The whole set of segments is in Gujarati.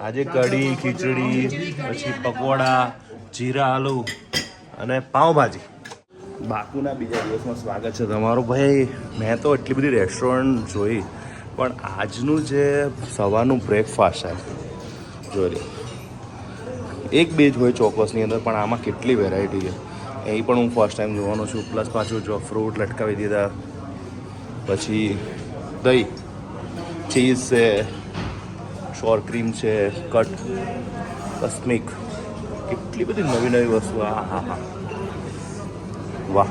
આજે કઢી, ખીચડી, પછી પકોડા, જીરા, આલુ અને પાઉંભાજી. બાકુના બીજા દિવસમાં સ્વાગત છે તમારું. ભાઈ, મેં તો એટલી બધી રેસ્ટોરન્ટ જોઈ, પણ આજનું જે સવારનું બ્રેકફાસ્ટ છે, જોઈ. એક બે જ હોય ચોક્કસની અંદર, પણ આમાં કેટલી વેરાયટી છે. એ પણ હું ફર્સ્ટ ટાઈમ જોવાનો છું. પ્લસ પાછું જો ફ્રૂટ લટકાવી દીધા, પછી દહીં ચીઝ છે શોર ક્રીમ છે, કટ, કસ્મિક, કેટલી બધી નવી નવી વસ્તુ. હા હા હા. વાહ.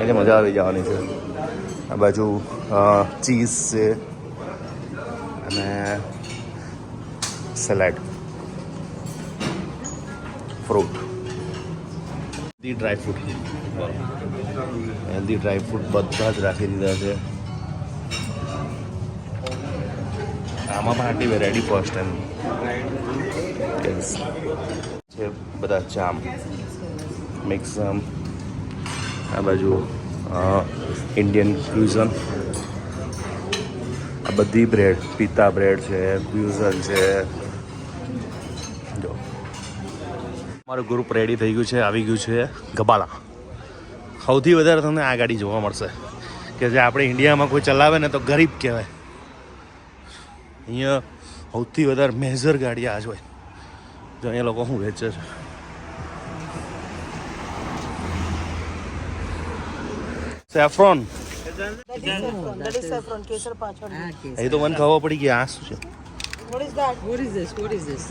એટલે મજા આવી જવાની છે. આ બાજુ ચીઝ છે અને salad. Fruit. Healthy dry fruit healthy dry fruit બધા જ રાખી દીધા છે. આમાં પણ આટલી વેરાયટી ફર્સ્ટ ટાઈમ છે બધા ચામ મિક્સમ આ બાજુ ઇન્ડિયન ફ્યુઝન આ બધી બ્રેડ પિતા બ્રેડ છે ફ્યુઝન છે. જો. મારું ગ્રુપ રેડી થઈ ગયું છે, આવી ગયું છે ગબાલા. સૌથી વધારે તમને આ ગાડી જોવા મળશે. કે જે આપણે ઇન્ડિયામાં કોઈ ચલાવે ને તો ગરીબ કહેવાય. અહીંયા સૌથી વધારે મેજર ગાડી આ જ હોય જો અહીંયા લોકો શું વેચે છે સેફ્રોન. Ah. એ તો મને ખબર પડી ગઈ આ શું છે What is that? What is this? What is this?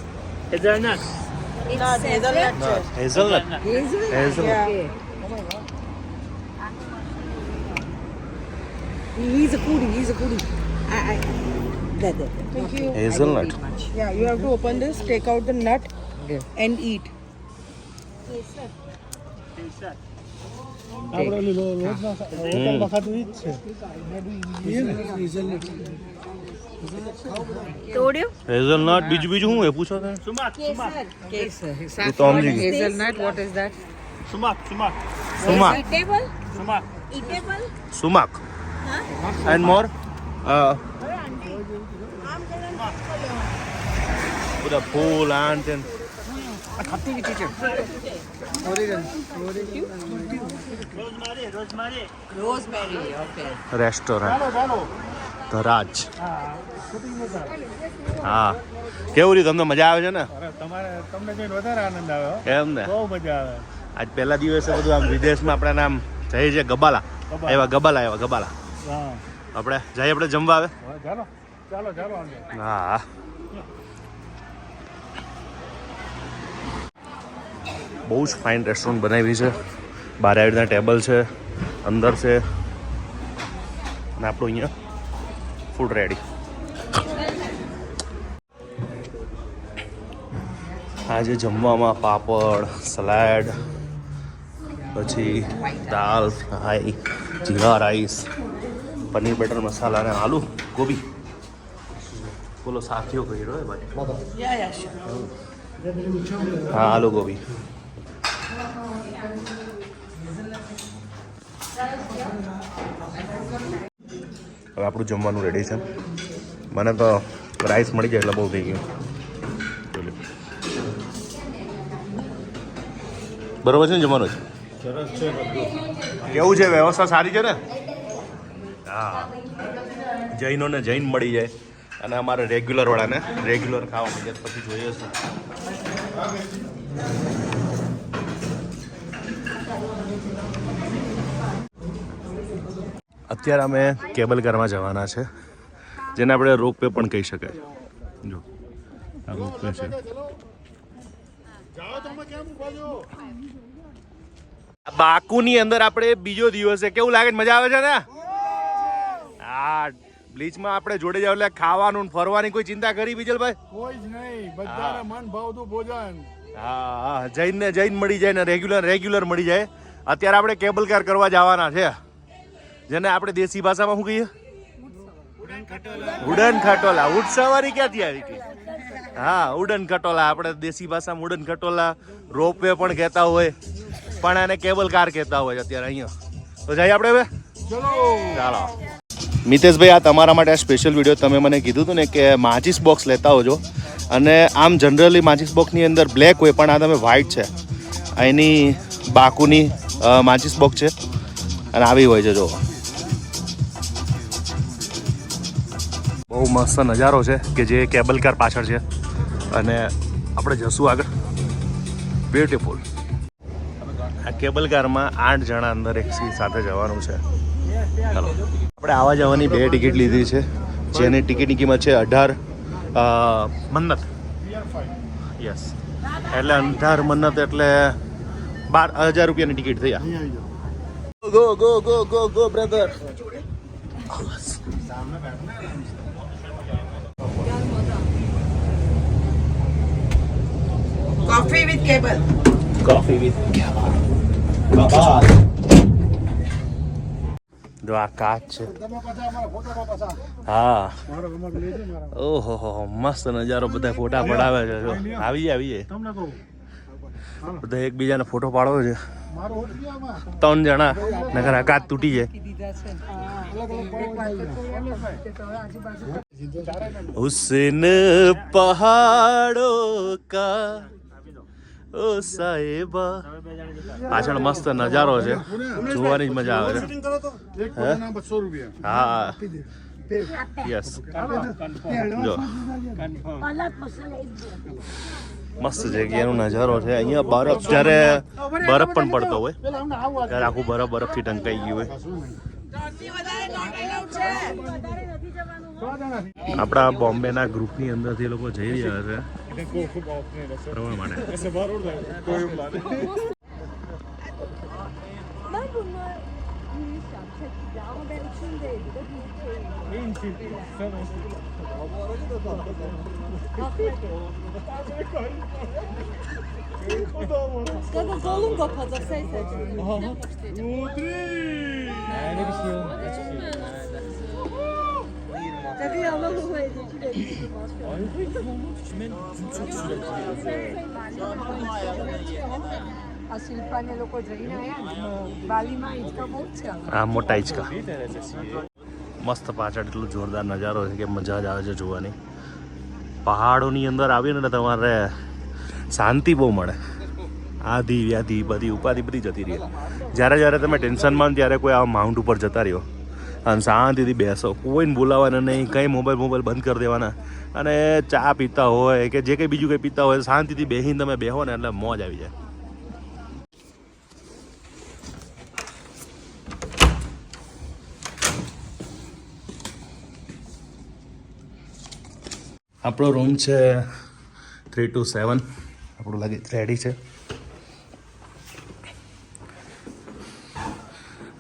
Nut, hazelnut chip. Hazelnut Hazel? Hazelnut. Okay. He's a foodie. He's a foodie. I, I, There, Hazelnut. Yeah, you have to open this, take out the nut, and eat. Yes, sir. And more બધા ફૂલ આન તેન Rosemary. Okay. રેસ્ટોરન્ટ ધરાજ. હા કેવું રહ્યું? તમને મજા આવે છે ને? તમારે તમને જોઈને વધારે આનંદ આવે. એમ ને? બહુ મજા આવે. આજ પહેલા દિવસે બધું આમ વિદેશમાં આપણે નામ જઈએ છે ગબાલા. ગબાલા. એવા ગબાલા એવા ગબાલા. આપણે જઈએ આપણે જમવા આવે. ચાલો. ચાલો ચાલો હા. બહુ જ ફાઇન રેસ્ટોરન્ટ બનાવી છે. બાર સાઈડના ટેબલ છે, અંદર છે, અને આપણું અહીંયા ફૂડ રેડી આજે જમવામાં પાપડ સલાડ પછી dal fry, jeera, rice, paneer, butter, masala અને આલુ, ગોબી. બોલો સાથીઓ કહી રહ્યો ભાઈ. હા આલુ ગોભી હવે આપણું જમવાનું રેડી છે. મને તો રાઈસ મળી જાય એટલે બહુ થઈ ગયું. બરોબર છે ને જમવાનું? છે બધું. કેવું છે? વ્યવસ્થા સારી છે ને? હા. જૈનોને જૈન મળી જાય. અને અમારે રેગ્યુલર વાળાને રેગ્યુલર ખાવા મળે પછી જોઈએ છે અત્યારે અમે કેબલ કારમાં જવાના છે. જેને આપણે રોપવે પણ કહી શકાય. જો. આ રોપવે છે. બાકુની અંદર આપણે બીજો દિવસ છે. કેવું લાગે? મજા આવે છે ને? હા. બ્લીચમાં આપણે જોડે જાવ એટલે ખાવાનું ને ફરવાની કોઈ ચિંતા કરી બીજલભાઈ કોઈ જ નહીં બધાને મન ભાવતું ભોજન. હા હા જૈન ને જૈન મળી જાય ને રેગ્યુલર રેગ્યુલર મળી જાય. અત્યારે આપણે કેબલ કાર કરવા જવાના છે. જેને આપણે દેશી ભાષામાં શું કહીએ? ઉડન ખટોલા. ઊંટ સવારી ક્યાંથી આવી હતી હા ઉડન ખટોલા. આપણે દેશી ભાષામાં ઉડન ખટોલા રોપવે પણ કહેતા હોય પણ આને કેબલ કાર કહેતા હોય અત્યારે અહીંયા. તો જઈએ આપણે હવે? ચાલો. મિતેશભાઈ, આ તમારા માટે સ્પેશિયલ વીડિયો તમે મને કીધું હતું ને કે માચિસ બોક્સ લેતા હોજો. અને આમ જનરલી માચિસ બોક્સની અંદર બ્લેક હોય, પણ આ તમે વ્હાઇટ છે. આ એની બાકુની માચિસ બોક્સ છે. અને આવી હોય છે જો બહુ મસ્ત નજારો છે કે જે કેબલ કાર પાછળ છે. અને આપણે જશું આગળ. બ્યુટીફુલ આ કેબલ કારમાં આઠ જણા અંદર એક સીટ સાથે જવાનું છે. ચાલો. આપણે આવા જવાની બે ટિકિટ લીધી છે જેની ટિકિટની કિંમત છે અઢાર મન્નત. યસ એટલે અઢાર મન્નત એટલે બાર હજાર રૂપિયાની ટિકિટ થઈ go go go go go brother coffee with cable coffee with cable આ કાચ. છે હા. ઓહો હો મસ્ત નજારો બધા ફોટા પડાવે છે જો. આવીએ જાય આવી જાય. તમને કહું. બધા એકબીજાને ફોટો પાડવો છે. ત્રણ જણા નગર આ તૂટી જાય. હુસેન પહાડો કા ઓ સાહેબા. પાછળ મસ્ત નજારો છે. જોવાની જ મજા આવે છે. હા? યસ. જો મસ્ત જગ્યાનો નજારો છે. અહીંયા બરફ જ્યારે બરફ પણ પડતો હોય. ત્યારે આખું બરફ બરફથી ઢંકાઈ ગયું હોય. આપણા બોમ્બેના ગ્રુપની અંદરથી એ લોકો જઈ રહ્યા છે. Demirden korkup altına inesin. Bravo bana. Mesela var orada koyunlar. ben bunu yürüyüş yapacak ya ama ben üçündeydi de bir şey. Neyin için? Sen olsun. Abi aracı da kaldı. Gaza zolun kopacak şey seçeceğim. Aha. Udri. Yani bir şey olmadı. Çok Tabii ama bu આ શિલ્પાને લોકો જઈને આવ્યા બાલીમાં હિંચકા બહુ છે આ મોટા હિંચકા મસ્ત પાછળ એટલો જોરદાર નજારો છે કે મજા જ આવે છે જોવાની. પહાડોની અંદર આવીને ને તમારે શાંતિ બહુ મળે. આધી વ્યાધી બધી ઉપાધિ બધી જતી રહી. જ્યારે જ્યારે તમે ટેન્શનમાં ત્યારે કોઈ આ માઉન્ટ ઉપર જતા રહ્યો. અને શાંતિથી બેસો. કોઈને બોલાવવાના નહીં, કંઈ મોબાઈલ મોબાઈલ બંધ કરી દેવાના. અને ચા પીતા હોય કે જે કંઈ બીજું કંઈ પીતા હોય, શાંતિથી બેસીને તમે બેહો ને એટલે મોજ આવી જાય. આપણો રૂમ છે થ્રી ટુ સેવન આપણું લગેજ રેડી છે.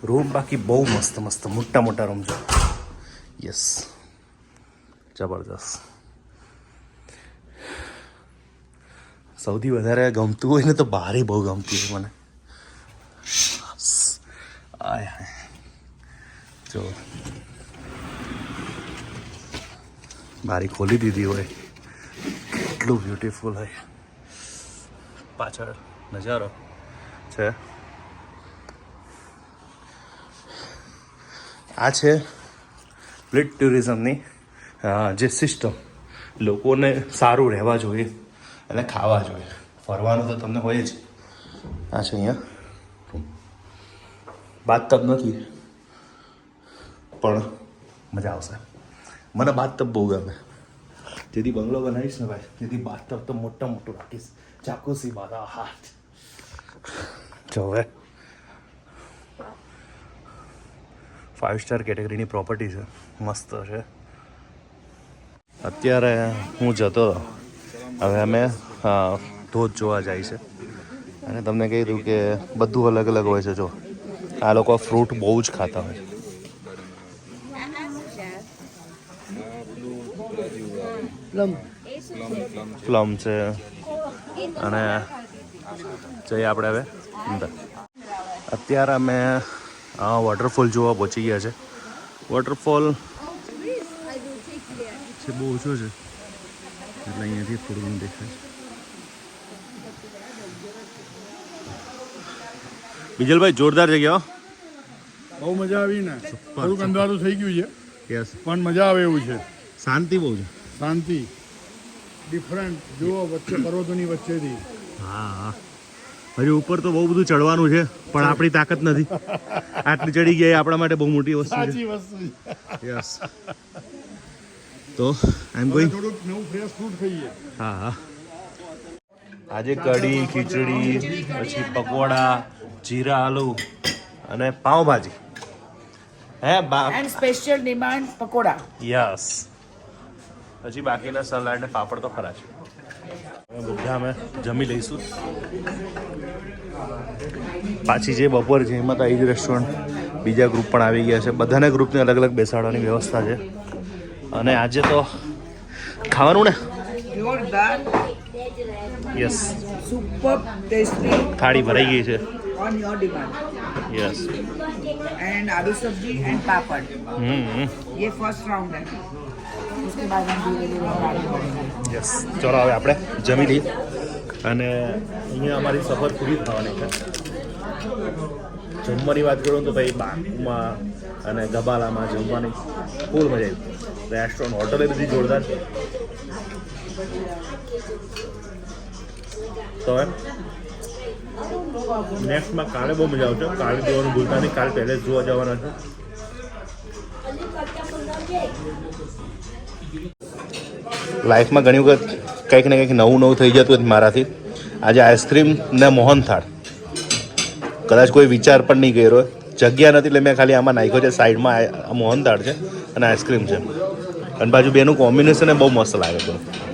રૂમ બાકી બહુ મસ્ત મસ્ત, મોટા મોટા રૂમ છે. યસ જબરદસ્ત સૌથી વધારે ગમતું હોય ને તો બહારે બહુ ગમતી હોય મને. આય જો. બારી ખોલી દીધી હોય. કેટલું બ્યુટીફુલ હોય. પાછળ નજારો છે. આ છે પ્લેટ ટુરિઝમની જે સિસ્ટમ લોકોને સારું રહેવા જોઈએ અને ખાવા જોઈએ. ફરવાનું તો તમને હોય જ. આ છે અહીંયા. બાથટબ નથી. પણ મજા આવશે. મને બાથટબ બહુ ગમે. જેથી બંગલો બનાવીશ ને ભાઈ તેથી બાથટબ તો મોટા મોટું રાખીશ. ચાકુસી મારા હાથ જો હવે ફાઇવ સ્ટાર કેટેગરીની પ્રોપર્ટી છે. મસ્ત છે. અત્યારે હું જતો હવે અમે ધોધ જોવા જાય છે. અને તમને કહી દઉં કે બધું અલગ અલગ હોય છે જો. આ લોકો ફ્રૂટ બહુ જ ખાતા હોય. પ્લમ છે. અને જઈએ આપણે હવે અંદર. અત્યારે અમે વોટરફોલ જોવા પહોંચી ગયા છે. વોટરફોલ છે બહુ ઓછો છે. એટલે અહીંયાથી થોડું ઘણું દેખાય છે. બીજલભાઈ જોરદાર જગ્યા બહુ મજા આવી ને. થોડુંક અંધારું થઈ ગયું છે. યસ પણ મજા આવે એવું છે. શાંતિ બહુ છે. શાંતિ. ડિફરન્ટ જુઓ વચ્ચે પર્વતોની વચ્ચેથી. હા હા. હજી ઉપર તો બહુ બધું ચડવાનું છે પણ આપણી તાકાત નથી. આટલી ચડી ગયા એ આપણા માટે બહુ મોટી વસ્તુ છે. છે. યસ તો આઈ એમ ગોઈંગ થોડુંક નવું ફ્રેશ ફ્રૂટ ખાઈએ. હા હા. આજે કઢી ખીચડી પછી પકોડા જીરા આલુ અને પાવભાજી હે and special demand pakora. Yes પછી બાકીના સલાડ ને પાપડ તો ખરા છે બધા અમે જમી લઈશું. પાછી જે બપોર છે એમાં તો આવી જ રેસ્ટોરન્ટ બીજા ગ્રુપ પણ આવી ગયા છે બધાને ગ્રુપને અલગ અલગ બેસાડવાની વ્યવસ્થા છે અને આજે તો ખાવાનું ને Jordar, યસ superb tasty થાળી ભરાઈ ગઈ છે on your demand. Yes And आलू सब्जी and पापड़. હમ ये फर्स्ट राउंड है उसके बाद हम धीरे धीरे आगे बढ़ेंगे યસ ચલો હવે આપણે જમી લઈએ અને અહીંયા અમારી સફર પૂરી થવાની છે જમવાની વાત કરું તો ભાઈ બાકુમાં અને ગબાલામાં જમવાની ફૂલ મજા આવી. રેસ્ટોરન્ટ હોટલ એ બધી જોરદાર. છે તો નેક્સ્ટમાં કાલે બહુ મજા આવશે. કાલે જોવાનું ભૂલતા નહીં. કાલે પહેલે જોવા જવાના છે. લાઈફમાં ઘણી વખત કંઈક ને કંઈક નવું નવું થઈ જતું હતું મારાથી. આજે આઈસ્ક્રીમ ને મોહનથાળ. કદાચ કોઈ વિચાર પણ નહીં કર્યો. જગ્યા નથી એટલે મેં ખાલી આમાં નાખ્યો છે, સાઈડમાં આ મોહનથાળ છે અને આઈસ્ક્રીમ છે. અને બાજુ બેનું કોમ્બિનેશન બહુ મસ્ત લાગે છે.